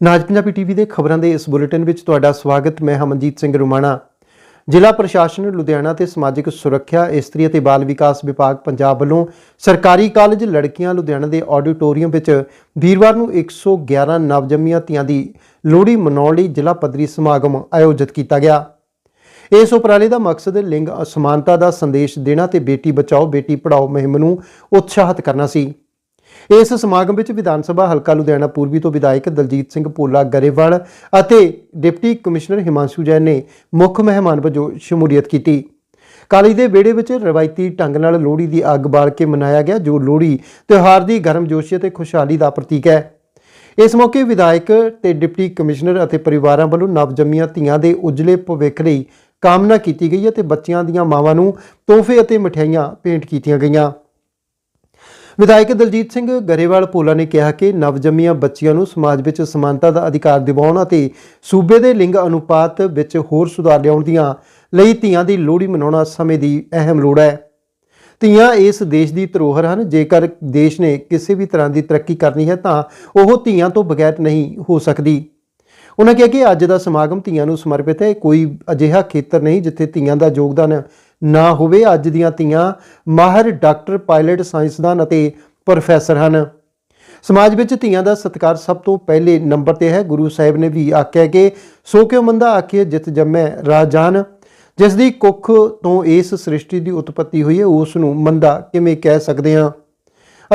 ਨਾਜ Punjabi TV ਦੇ ਖਬਰਾਂ ਦੇ ਇਸ ਬੁਲੇਟਿਨ ਵਿੱਚ ਤੁਹਾਡਾ ਸਵਾਗਤ, ਮੈਂ ਹਮਨਜੀਤ ਸਿੰਘ ਰੁਮਾਣਾ। ਜ਼ਿਲ੍ਹਾ ਪ੍ਰਸ਼ਾਸਨ ਲੁਧਿਆਣਾ ਤੇ ਸਮਾਜਿਕ ਸੁਰੱਖਿਆ, ਇਸਤਰੀ ਅਤੇ ਬਾਲ ਵਿਕਾਸ ਵਿਭਾਗ ਪੰਜਾਬ ਵੱਲੋਂ ਸਰਕਾਰੀ ਕਾਲਜ ਲੜਕੀਆਂ ਲੁਧਿਆਣਾ ਦੇ ਆਡੀਟੋਰੀਅਮ ਵਿੱਚ ਵੀਰਵਾਰ ਨੂੰ 111 ਨਵਜੰਮੀਆਂ ਧੀਆਂ ਦੀ ਲੋਹੜੀ ਮਨਾਉਣ ਲਈ ਜ਼ਿਲ੍ਹਾ ਪੱਧਰੀ ਸਮਾਗਮ ਆਯੋਜਿਤ ਕੀਤਾ ਗਿਆ। ਇਸ ਉਪਰਾਲੇ ਦਾ ਮਕਸਦ ਲਿੰਗ ਅਸਮਾਨਤਾ ਦਾ ਸੰਦੇਸ਼ ਦੇਣਾ ਤੇ ਬੇਟੀ ਬਚਾਓ, ਬੇਟੀ ਪੜਾਓ ਮੁਹਿੰਮ ਨੂੰ ਉਤਸ਼ਾਹਿਤ ਕਰਨਾ ਸੀ। ਇਸ ਸਮਾਗਮ ਵਿੱਚ ਵਿਧਾਨ ਸਭਾ ਹਲਕਾ ਲੁਧਿਆਣਾ ਪੂਰਬੀ ਤੋਂ ਵਿਧਾਇਕ ਦਲਜੀਤ ਸਿੰਘ ਭੋਲਾ ਗਰੇਵਾਲ ਅਤੇ ਡਿਪਟੀ ਕਮਿਸ਼ਨਰ ਹਿਮਾਂਸ਼ੂ ਜੈਨ ਨੇ ਮੁੱਖ ਮਹਿਮਾਨ ਵਜੋਂ ਸ਼ਮੂਲੀਅਤ ਕੀਤੀ। ਕਾਲਜ ਦੇ ਵਿਹੜੇ ਵਿੱਚ ਰਵਾਇਤੀ ਢੰਗ ਨਾਲ ਲੋਹੜੀ ਦੀ ਅੱਗ ਬਾਲ ਕੇ ਮਨਾਇਆ ਗਿਆ, ਜੋ ਲੋਹੜੀ ਤਿਉਹਾਰ ਦੀ ਗਰਮਜੋਸ਼ੀ ਅਤੇ ਖੁਸ਼ਹਾਲੀ ਦਾ ਪ੍ਰਤੀਕ ਹੈ। ਇਸ ਮੌਕੇ ਵਿਧਾਇਕ ਤੇ ਡਿਪਟੀ ਕਮਿਸ਼ਨਰ ਅਤੇ ਪਰਿਵਾਰਾਂ ਵੱਲੋਂ ਨਵਜੰਮੀਆਂ ਧੀਆਂ ਦੇ ਉਜਲੇ ਭਵਿੱਖ ਲਈ ਕਾਮਨਾ ਕੀਤੀ ਗਈ ਅਤੇ ਬੱਚਿਆਂ ਦੀਆਂ ਮਾਵਾਂ ਨੂੰ ਤੋਹਫੇ ਅਤੇ ਮਠਿਆਈਆਂ ਭੇਂਟ ਕੀਤੀਆਂ ਗਈਆਂ। ਵਿਧਾਇਕ ਦਲਜੀਤ ਸਿੰਘ ਗਰੇਵਾਲ ਭੋਲਾ ਨੇ ਕਿਹਾ ਕਿ ਨਵਜੰਮੀਆਂ ਬੱਚੀਆਂ ਨੂੰ ਸਮਾਜ ਵਿੱਚ ਸਮਾਨਤਾ ਦਾ ਅਧਿਕਾਰ ਦਿਵਾਉਣ ਅਤੇ ਸੂਬੇ ਦੇ ਲਿੰਗ ਅਨੁਪਾਤ ਵਿੱਚ ਹੋਰ ਸੁਧਾਰ ਲਿਆਉਣ ਦੀਆਂ ਲਈ ਧੀਆਂ ਦੀ ਲੋਹੜੀ ਮਨਾਉਣਾ ਸਮੇਂ ਦੀ ਅਹਿਮ ਲੋੜ ਹੈ। ਧੀਆਂ ਇਸ ਦੇਸ਼ ਦੀ ਧਰੋਹਰ ਹਨ। ਜੇਕਰ ਦੇਸ਼ ਨੇ ਕਿਸੇ ਵੀ ਤਰ੍ਹਾਂ ਦੀ ਤਰੱਕੀ ਕਰਨੀ ਹੈ ਤਾਂ ਉਹ ਧੀਆਂ ਤੋਂ ਬਗੈਰ ਨਹੀਂ ਹੋ ਸਕਦੀ। ਉਹਨਾਂ ਕਿਹਾ ਕਿ ਅੱਜ ਦਾ ਸਮਾਗਮ ਧੀਆਂ ਨੂੰ ਸਮਰਪਿਤ ਹੈ। ਕੋਈ ਅਜਿਹਾ ਖੇਤਰ ਨਹੀਂ ਜਿੱਥੇ ਧੀਆਂ ਦਾ ਯੋਗਦਾਨ ਨਾ ਹੋਵੇ, ਅੱਜ ਦੀਆਂ ਧੀਆਂ ਮਾਹਰ ਡਾਕਟਰ, ਪਾਇਲਟ, ਸਾਇੰਸਦਾਨ ਅਤੇ ਪ੍ਰੋਫੈਸਰ ਹਨ। ਸਮਾਜ ਵਿੱਚ ਧੀਆਂ ਦਾ ਸਤਿਕਾਰ ਸਭ ਤੋਂ ਪਹਿਲੇ ਨੰਬਰ ਤੇ ਹੈ। ਗੁਰੂ ਸਾਹਿਬ ਨੇ ਵੀ ਆਖਿਆ ਕਿ ਸੋ ਕਿਉ ਮੰਦਾ ਆਖੀਏ, ਜਿਤ ਜੰਮੈ ਰਾਜਾਨ ਜਿਸ ਦੀ ਕੁੱਖ ਤੋਂ ਇਸ ਸ੍ਰਿਸ਼ਟੀ ਦੀ ਉਤਪਤੀ ਹੋਈ ਹੈ, ਉਸ ਨੂੰ ਮੰਦਾ ਕਿਵੇਂ ਕਹਿ ਸਕਦੇ ਹਾਂ?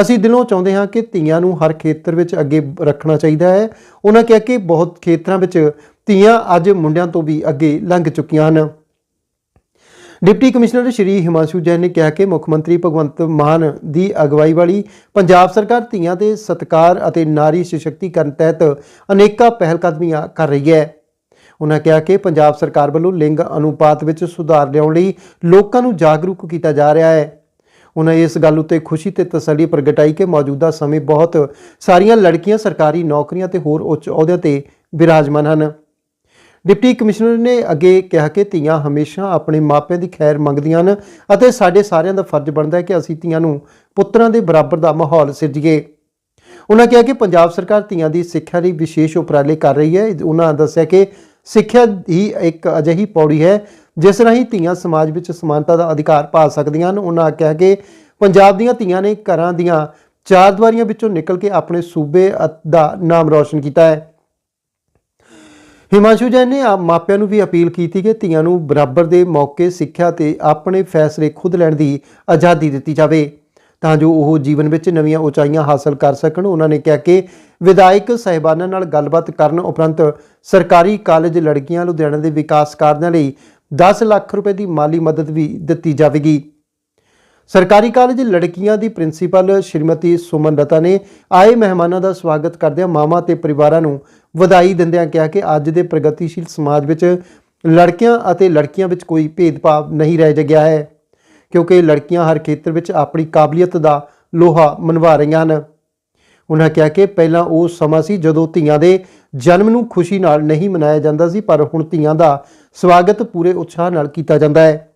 ਅਸੀਂ ਦਿਲੋਂ ਚਾਹੁੰਦੇ ਹਾਂ ਕਿ ਧੀਆਂ ਨੂੰ ਹਰ ਖੇਤਰ ਵਿੱਚ ਅੱਗੇ ਰੱਖਣਾ ਚਾਹੀਦਾ ਹੈ। ਉਹਨਾਂ ਕਿਹਾ ਕਿ ਬਹੁਤ ਖੇਤਰਾਂ ਵਿੱਚ ਧੀਆਂ ਅੱਜ ਮੁੰਡਿਆਂ ਤੋਂ ਵੀ ਅੱਗੇ ਲੰਘ ਚੁੱਕੀਆਂ ਹਨ। ਡਿਪਟੀ ਕਮਿਸ਼ਨਰ ਸ਼੍ਰੀ ਹਿਮਾਂਸ਼ੂ ਜੈਨ ਨੇ ਕਿਹਾ ਕਿ ਮੁੱਖ ਮੰਤਰੀ ਭਗਵੰਤ ਮਾਨ ਦੀ ਅਗਵਾਈ ਵਾਲੀ ਪੰਜਾਬ ਸਰਕਾਰ ਧੀਆਂ ਦੇ ਸਤਕਾਰ ਅਤੇ ਨਾਰੀ ਸਸ਼ਕਤੀਕਰਨ ਤਹਿਤ ਅਨੇਕਾਂ ਪਹਿਲਕਦਮੀਆਂ ਕਰ ਰਹੀ ਹੈ। ਉਹਨਾਂ ਕਿਹਾ ਕਿ ਪੰਜਾਬ ਸਰਕਾਰ ਵੱਲੋਂ ਲਿੰਗ ਅਨੁਪਾਤ ਵਿੱਚ ਸੁਧਾਰ ਲਿਆਉਣ ਲਈ ਲੋਕਾਂ ਨੂੰ ਜਾਗਰੂਕ ਕੀਤਾ ਜਾ ਰਿਹਾ ਹੈ। ਉਹਨਾਂ ਇਸ ਗੱਲ ਉੱਤੇ ਖੁਸ਼ੀ ਤੇ ਤਸੱਲੀ ਪ੍ਰਗਟਾਈ ਕਿ ਮੌਜੂਦਾ ਸਮੇਂ ਬਹੁਤ ਸਾਰੀਆਂ ਲੜਕੀਆਂ ਸਰਕਾਰੀ ਨੌਕਰੀਆਂ ਤੇ ਹੋਰ ਉੱਚ ਅਹੁਦਿਆਂ ਤੇ ਵਿਰਾਜਮਾਨ ਹਨ। ਡਿਪਟੀ ਕਮਿਸ਼ਨਰ ਨੇ ਅੱਗੇ ਕਿਹਾ ਕਿ ਧੀਆਂ ਹਮੇਸ਼ਾ ਆਪਣੇ ਮਾਪਿਆਂ ਦੀ ਖੈਰ ਮੰਗਦੀਆਂ ਹਨ ਅਤੇ ਸਾਡੇ ਸਾਰਿਆਂ ਦਾ ਫਰਜ਼ ਬਣਦਾ ਹੈ ਕਿ ਅਸੀਂ ਧੀਆਂ ਨੂੰ ਪੁੱਤਰਾਂ ਦੇ ਬਰਾਬਰ ਦਾ ਮਾਹੌਲ ਸਿਰਜੀਏ। ਉਹਨਾਂ ਕਿਹਾ ਕਿ ਪੰਜਾਬ ਸਰਕਾਰ ਧੀਆਂ ਦੀ ਸਿੱਖਿਆ ਲਈ ਵਿਸ਼ੇਸ਼ ਉਪਰਾਲੇ ਕਰ ਰਹੀ ਹੈ। ਉਹਨਾਂ ਦੱਸਿਆ ਕਿ ਸਿੱਖਿਆ ਹੀ ਇੱਕ ਅਜਿਹੀ ਪੌੜੀ ਹੈ ਜਿਸ ਰਾਹੀਂ ਧੀਆਂ ਸਮਾਜ ਵਿੱਚ ਸਮਾਨਤਾ ਦਾ ਅਧਿਕਾਰ ਪਾ ਸਕਦੀਆਂ ਹਨ। ਉਹਨਾਂ ਕਿਹਾ ਕਿ ਪੰਜਾਬ ਦੀਆਂ ਧੀਆਂ ਨੇ ਘਰਾਂ ਦੀਆਂ ਚਾਰ ਦੀਵਾਰੀਆਂ ਵਿੱਚੋਂ ਨਿਕਲ ਕੇ ਆਪਣੇ ਸੂਬੇ ਦਾ ਨਾਮ ਰੌਸ਼ਨ ਕੀਤਾ ਹੈ। ਹਿਮਾਂਸ਼ੂ ਜੈਨ ਨੇ ਮਾਪਿਆਂ ਨੂੰ ਵੀ ਅਪੀਲ ਕੀਤੀ ਕਿ ਧੀਆਂ ਨੂੰ ਬਰਾਬਰ ਦੇ ਮੌਕੇ ਸਿੱਖਿਆ ਤੇ ਆਪਣੇ ਫੈਸਲੇ ਖੁਦ ਲੈਣ ਦੀ ਆਜ਼ਾਦੀ ਦਿੱਤੀ ਜਾਵੇ। ਤਾਂ ਜੋ ਉਹ ਜੀਵਨ ਵਿੱਚ ਨਵੀਆਂ ਉਚਾਈਆਂ ਹਾਸਲ ਕਰ ਸਕਣ, ਉਹਨਾਂ ਨੇ ਕਿਹਾ ਕਿ ਵਿਧਾਇਕ ਸਹਿਬਾਨਾਂ ਨਾਲ ਗੱਲਬਾਤ ਕਰਨ ਉਪਰੰਤ ਸਰਕਾਰੀ ਕਾਲਜ ਲੜਕੀਆਂ ਲੁਧਿਆਣਾ ਦੇ ਵਿਕਾਸ ਕਾਰਜਾਂ ਲਈ 10 ਲੱਖ ਰੁਪਏ ਦੀ ਮਾਲੀ ਮਦਦ ਵੀ ਦਿੱਤੀ ਜਾਵੇਗੀ। ਸਰਕਾਰੀ ਕਾਲਜ ਲੜਕੀਆਂ ਦੀ ਪ੍ਰਿੰਸੀਪਲ ਸ਼੍ਰੀਮਤੀ ਸੁਮਨ ਲਤਾ ਨੇ ਆਏ ਮਹਿਮਾਨਾਂ ਦਾ ਸਵਾਗਤ ਕਰਦਿਆਂ ਮਾਮਾ ਤੇ ਪਰਿਵਾਰਾਂ ਨੂੰ ਵਧਾਈ ਦਿੰਦਿਆਂ ਕਿਹਾ ਕਿ ਅੱਜ ਦੇ ਪ੍ਰਗਤੀਸ਼ੀਲ ਸਮਾਜ ਵਿੱਚ ਲੜਕਿਆਂ ਅਤੇ ਲੜਕੀਆਂ ਵਿੱਚ ਕੋਈ ਭੇਦਭਾਵ ਨਹੀਂ ਰਹਿ ਗਿਆ ਹੈ, ਕਿਉਂਕਿ ਲੜਕੀਆਂ ਹਰ ਖੇਤਰ ਵਿੱਚ ਆਪਣੀ ਕਾਬਲੀਅਤ ਦਾ ਲੋਹਾ ਮਨਵਾ ਰਹੀਆਂ ਹਨ। ਉਹਨਾਂ ਕਿਹਾ ਕਿ ਪਹਿਲਾਂ ਉਹ ਸਮਾਂ ਸੀ ਜਦੋਂ ਧੀਆਂ ਦੇ ਜਨਮ ਨੂੰ ਖੁਸ਼ੀ ਨਾਲ ਨਹੀਂ ਮਨਾਇਆ ਜਾਂਦਾ ਸੀ, ਪਰ ਹੁਣ ਧੀਆਂ ਦਾ ਸਵਾਗਤ ਪੂਰੇ ਉਤਸ਼ਾਹ ਨਾਲ ਕੀਤਾ ਜਾਂਦਾ ਹੈ।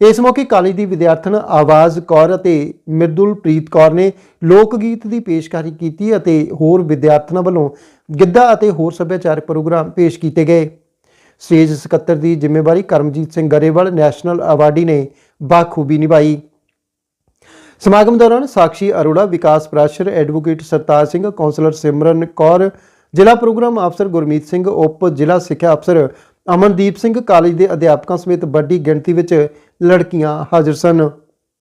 ਇਸ ਮੌਕੇ ਕਾਲਜ ਦੀ ਵਿਦਿਆਰਥਣ ਆਵਾਜ਼ ਕੌਰ ਅਤੇ ਮਿਰਦੁਲ ਪ੍ਰੀਤ ਕੌਰ ਨੇ ਲੋਕ ਗੀਤ ਦੀ ਪੇਸ਼ਕਾਰੀ ਕੀਤੀ ਅਤੇ ਹੋਰ ਵਿਦਿਆਰਥਣਾਂ ਵੱਲੋਂ ਗਿੱਧਾ ਅਤੇ ਹੋਰ ਸੱਭਿਆਚਾਰਕ ਪ੍ਰੋਗਰਾਮ ਪੇਸ਼ ਕੀਤੇ ਗਏ। ਸਟੇਜ ਸਕੱਤਰ ਦੀ ਜ਼ਿੰਮੇਵਾਰੀ ਕਰਮਜੀਤ ਸਿੰਘ ਗਰੇਵਾਲ ਨੈਸ਼ਨਲ ਅਵਾਰਡੀ ਨੇ ਬਾਖੂਬੀ ਨਿਭਾਈ। ਸਮਾਗਮ ਦੌਰਾਨ ਸਾਕਸ਼ੀ ਅਰੋੜਾ, ਵਿਕਾਸ ਪ੍ਰਾਸ਼ਰ, ਐਡਵੋਕੇਟ ਸਰਤਾਜ ਸਿੰਘ, ਕੌਂਸਲਰ ਸਿਮਰਨ ਕੌਰ, ਜ਼ਿਲ੍ਹਾ ਪ੍ਰੋਗਰਾਮ ਅਫਸਰ ਗੁਰਮੀਤ ਸਿੰਘ, ਉਪ ਜ਼ਿਲ੍ਹਾ ਸਿੱਖਿਆ ਅਫਸਰ ਅਮਨਦੀਪ ਸਿੰਘ ਕਾਲਜ ਦੇ ਅਧਿਆਪਕਾਂ ਸਮੇਤ ਵੱਡੀ ਗਿਣਤੀ ਵਿੱਚ ਲੜਕੀਆਂ ਹਾਜ਼ਰ ਸਨ।